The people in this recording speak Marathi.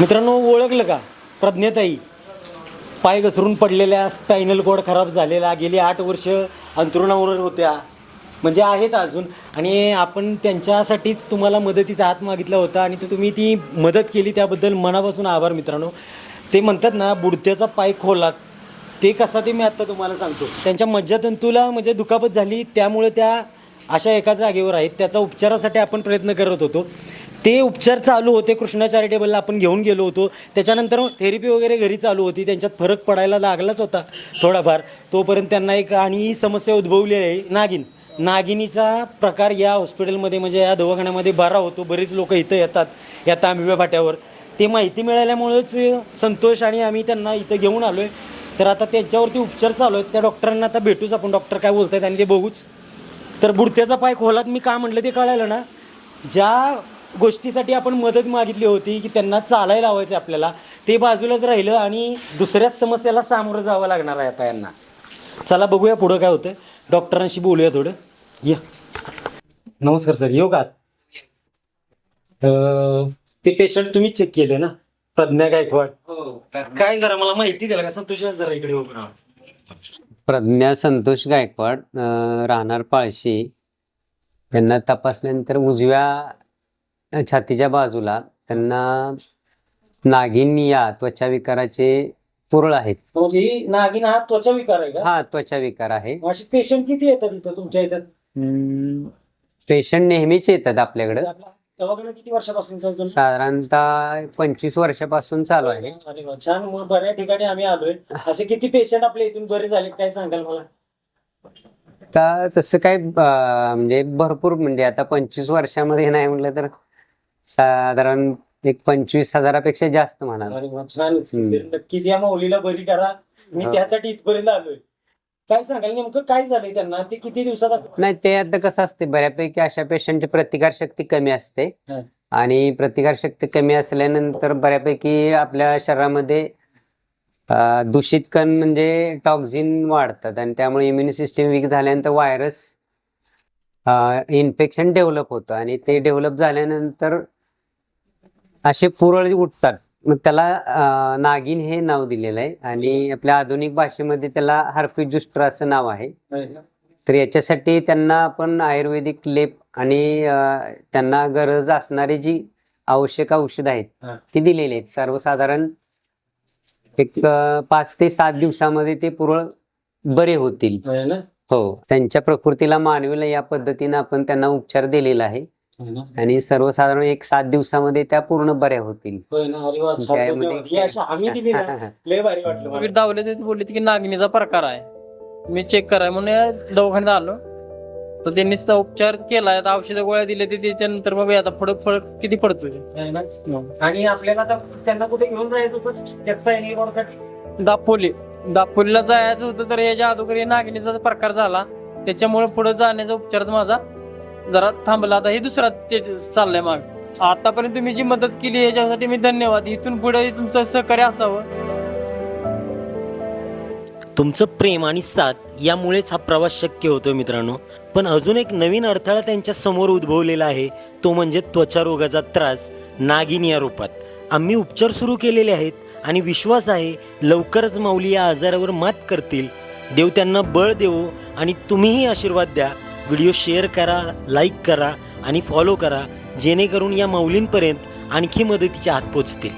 मित्रांनो ओळखलं का? प्रज्ञाताई पाय घसरून पडलेल्या स्पायनल कोड खराब झालेला गेली आठ वर्ष अंतरुणावर होत्या. म्हणजे आहेत अजून. आणि आपण त्यांच्यासाठीच तुम्हाला मदतीचा हात मागितला होता आणि तुम्ही ती मदत केली त्याबद्दल मनापासून आभार मित्रांनो. ते म्हणतात ना बुडत्याचा पाय खोलात ते कसा ते मी आत्ता तुम्हाला सांगतो. त्यांच्या मज्जातंतूला म्हणजे दुखापत झाली त्यामुळे त्या अशा एका जागेवर आहेत. त्याचा उपचारासाठी आपण प्रयत्न करत होतो. ते उपचार चालू होते. कृष्णा चॅरिटेबलला आपण घेऊन गेलो होतो. त्याच्यानंतर थेरपी वगैरे घरी चालू होती. त्यांच्यात फरक पडायला लागलाच होता थोडाफार. तोपर्यंत त्यांना एक आणि ही समस्या उद्भवली आहे. नागिन नागिनीचा प्रकार या हॉस्पिटलमध्ये म्हणजे या दवाखान्यामध्ये बरा होतो. बरेच लोक इथं येतात. या तांबिव्या फाट्यावर. ते माहिती मिळाल्यामुळेच संतोष आणि आम्ही त्यांना इथं घेऊन आलो आहे तर आता त्यांच्यावरती उपचार चालू आहेत. त्या डॉक्टरांना आता भेटूच आपण. डॉक्टर काय बोलत आहेत आणि ते बघूच. तर बुडत्याचा पाय खोलात मी का म्हटलं ते कळालं ना. ज्या गोष्टीसाठी आपण मदत मागितली होती की त्यांना चालायला लावायचं आहे आपल्याला. ते बाजूलाच राहिलं आणि दुसऱ्याच समस्याला सामोरं जावं लागणार आहे आता यांना. चला बघूया पुढं काय होतं डॉक्टरांशी बोलूया थोडं. या. नमस्कार सर येऊ का? अं, ते पेशंट तुम्ही चेक केले ना? प्रज्ञा गायकवाड. काय जरा मला माहिती द्याल का? संतोष जरा इकडे उभं. प्रज्ञा संतोष गायकवाड राहणार पाळशी. यांना तपासल्यानंतर उजव्या छातीच्या बाजूला त्यांना नागिन या त्वचा विकाराचे पुरळ आहेत. म्हणजे ही नागिन हा त्वचा विकार आहे का? हा त्वचा विकार आहे असे पेशंट किती येतात इथं तुमच्या इथं? पेशंट नेहमीच येतात आपल्याकडे. आपला दवाखाना किती वर्षापासूनचा अजून? साधारणतः पंचवीस वर्षापासून चालू आहे. अरे वा, छान. मग बऱ्या ठिकाणी आम्ही आलोय. असे किती पेशंट आपल्या इथून बरे झाले काय सांगाल मला? तर तसं काय अं, म्हणजे भरपूर म्हणजे आता पंचवीस वर्षामध्ये नाही म्हटलं तर साधारण एक पंचवीस हजारापेक्षा जास्त म्हणा अरे वा, छानच. हम्म. नक्कीच या माऊलीला बरी करा. मी हा. त्यासाठी इथपर्यंत आलोय. काय सांगाल नेमकं काय झालंय त्यांना? ते किती दिवसात असं नाही ते आता कसं असते बऱ्यापैकी अशा पेशंटची प्रतिकार शक्ती कमी असते. हा. आणि प्रतिकार शक्ती कमी असल्यानंतर बऱ्यापैकी आपल्या शरीरामध्ये अं, दूषित कण म्हणजे टॉक्झिन वाढतात. आणि त्यामुळे इम्युनी सिस्टीम वीक झाल्यानंतर व्हायरस इन्फेक्शन डेव्हलप होतं. आणि ते डेव्हलप झाल्यानंतर असे पुरळ उठतात मग त्याला नागिन हे नाव दिलेलं आहे आणि आपल्या आधुनिक भाषेमध्ये त्याला हार्पिजुस्टर असं नाव आहे तर याच्यासाठी त्यांना आपण आयुर्वेदिक लेप आणि त्यांना गरज असणारी जी आवश्यक औषधं आहेत. ती दिलेली आहेत सर्वसाधारण एक पाच ते सात दिवसामध्ये ते पुरळ बरे होतील? हो त्यांच्या प्रकृतीला मानवीला या पद्धतीनं आपण त्यांना उपचार दिलेला आहे? आणि सर्वसाधारण एक सात दिवसामध्ये त्या पूर्ण बऱ्या होतील. दावले बोलले की नागिनीचा प्रकार आहे. मी चेक कराय म्हणून दवाखान्यात आलो. तर त्यांनी उपचार केलाय. आता औषधं गोळ्या दिल्या ते त्याच्यानंतर मग आता फरक फरक किती ना? आणि आपल्याला आता त्यांना कुठे घेऊन जायचं होतं? त्याचा नाही कोणता दापोली. दापोलीला जायचं होतं तर याच्या अगोदर नागिनीचा प्रकार झाला. त्याच्यामुळे पुढे जाण्याचा उपचार माझा. जरा थांबला आता हे दुसरा ते चाललंय माग. आतापर्यंत तुम्ही जी मदत केली याच्यासाठी मी धन्यवाद. इथून पुढे तुमचं सहकार्य असावं. तुमचं प्रेम आणि साथ यामुळेच हा प्रवास शक्य होतो मित्रांनो. पण अजून एक नवीन अडथळा त्यांच्यासमोर उद्भवलेला आहे. तो म्हणजे त्वचा रोगाचा त्रास नागिन या रूपात. आम्ही उपचार सुरू केलेले आहेत आणि विश्वास आहे लवकरच माऊली या आजारावर मात करतील. देव त्यांना बळ देवो आणि तुम्हीही आशीर्वाद द्या. व्हिडिओ शेअर करा लाईक करा आणि फॉलो करा जेणेकरून या मौलींपर्यंत आणखी मदतीचे हात पोचतील.